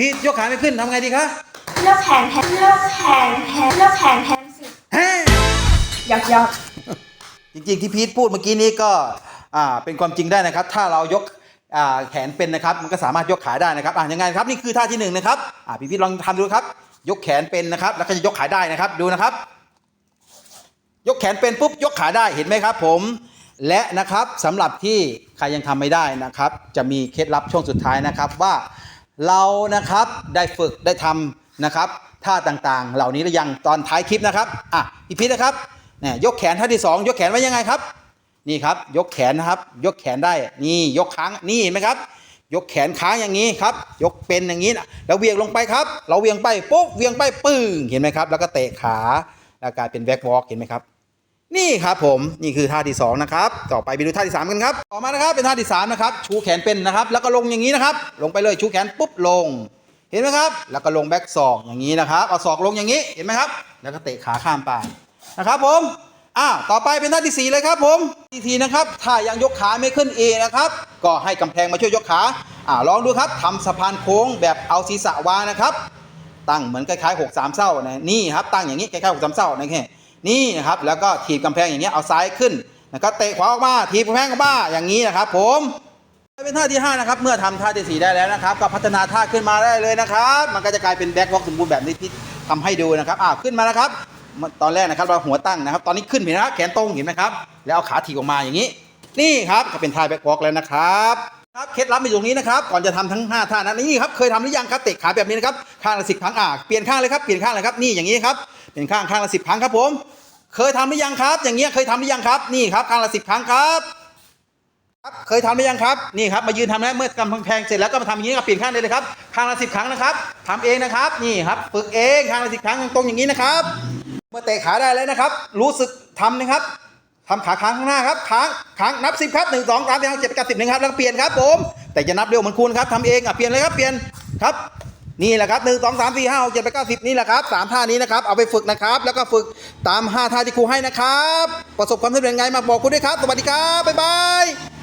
พีทยกขาไม่ขึ้นทำไงดีคะเลือกแขนแทนเลือกแขนแทนเลือกแขนแทนสิแฮ่หยอกหยอกจริงๆที่พีทพูดเมื่อกี้นี้ก็อ่าเป็นความจริงได้นะครับ ถ้าเรายกอ่าแขนเป็นนะครับ มันก็สามารถยกขาได้นะครับอ่ายังไงครับนี่คือท่าที่หนึ่งนะครับอ่าพี่พีทลองทำดูครับ ยกแขนเป็นนะครับ แล้วก็จะยกขาได้นะครับดูนะครับ ยกแขนเป็นปุ๊บยกขาได้เห็นไหมครับ ผมและนะครับสำหรับที่ใครยังทำไม่ได้นะครับ จะมีเคล็ดลับช่วงสุดท้ายนะครับว่า เรานะครับได้ฝึกได้ทำนะครับท่าต่างๆ เหล่านี้หรือยังตอนท้ายคลิปนะครับอะพี่พีนะครับเนี่ยยกแขนท่าที่สองยกแขนไว้ยังไงครับ นี่ครับยกแขนนะครับ ยกแขนได้นี่ยกค้างนี่เห็นไหมครับ ยกแขนค้างอย่างนี้ครับ ยกเป็นอย่างนี้นะแล้วเวียงลงไปครับ เราเวียงไปปุ๊บเวียงไปปึ้งเห็นไหมครับ แล้วก็เตะขาแล้วกลายเป็นแบ็กวอล์กเห็นไหมครับ นี่ครับผมนี่คือท่าที่สองนะครับต่อไปไปดูท่าที่สามกันครับ ต่อมานะครับเป็นท่าที่สามนะครับชูแขนเป็นนะครับ แล้วก็ลงอย่างนี้นะครับ ลงไปเลยชูแขนปุ๊บลง เห็นไหมครับ แล้วก็ลงแบ็กศอกอย่างนี้นะครับเอาศอกลงอย่างนี้เห็นไหมครับ แล้วก็เตะขาข้ามไปนะครับผมอ้าวต่อไปเป็นท่าที่สี่เลยครับผมทีทีนะครับถ้ายังยกขาไม่ขึ้นเองนะครับ ก็ให้กำแพงมาช่วยยกขาอ่าลองดูครับทำสะพานโค้งแบบเอาศีรษะวางนะครับ ตั้งเหมือนคล้ายๆหกสามเศร้านะนี่ครับตั้งอย่างนี้คล้ายๆหกสามเศร้านะแค่ นี่นะครับแล้วก็ถีบกำแพงอย่างนี้ยเอาซ้ายขึ้นนะครับเตะขวาออกมาถีบกำแพงออกมาอย่างนี้นะครับ ผมเป็นท่าที่ห้านะครับ เมื่อทำท่าที่สี่ได้แล้วนะครับ ก็พัฒนาท่าขึ้นมาได้เลยนะครับ มันก็จะกลายเป็นแบ็ควอล์กสมบูรณ์แบบนี้ที่ทำให้ดูนะครับอ่าขึ้นมาแล้วครับ ตอนแรกนะครับเราหัวตั้งนะครับ ตอนนี้ขึ้นเห็นไหมครับแขนตรงเห็นไหมครับ แล้วเอาขาถีบออกมาอย่างนี้ นี่ครับก็เป็นท่าแบ็ควอล์กแล้วนะครับ ครับเคล็ดลับอยู่ตรงนี้นะครับก่อนจะทำทั้ง 5 ท่านั้นนี่ครับเคยทำหรือยังครับเตะขาแบบนี้นะครับข้างละสิบครั้งอ่าเปลี่ยนข้างเลยครับเปลี่ยนข้างเลยครับนี่อย่างนี้ครับเปลี่ยนข้างข้างละสิบครั้งครับผม เคยทำหรือยังครับ อย่างเงี้ยเคยทำหรือยังครับนี่ครับข้างละสิบครั้งครับครับเคยทำหรือยังครับนี่ครับมายืนทำแล้วเมื่อกำแพงเสร็จแล้วก็มาทำอย่างนี้ครับเปลี่ยนข้างเลยเลยครับข้างละสิบครั้งนะครับทำเองนะครับนี่ครับฝึกเองข้างละสิบครั้งตรงอย่างนี้นะครับ เมื่อเตะขาได้แล้วนะครับ รู้สึกทำนะครับ ทำขาค้างข้างหน้าครับค้างค้างนับสิบครับหนึ่งสองสามสี่ห้าเจ็ดแปดเก้าสิบหนึ่งครับแล้วเปลี่ยนครับผมแต่จะนับเร็วเหมือนคุณครับทำเองอะเปลี่ยนเลยครับเปลี่ยนครับนี่แหละครับหนึ่งสองสามสี่ห้าหกเจ็ดแปดเก้าสิบนี่แหละครับสามท่านี้นะครับเอาไปฝึกนะครับ แล้วก็ฝึกตามห้าท่าที่ครูให้นะครับ ประสบความสำเร็จไงมาบอกคุณด้วยครับ สวัสดีครับบ๊ายบาย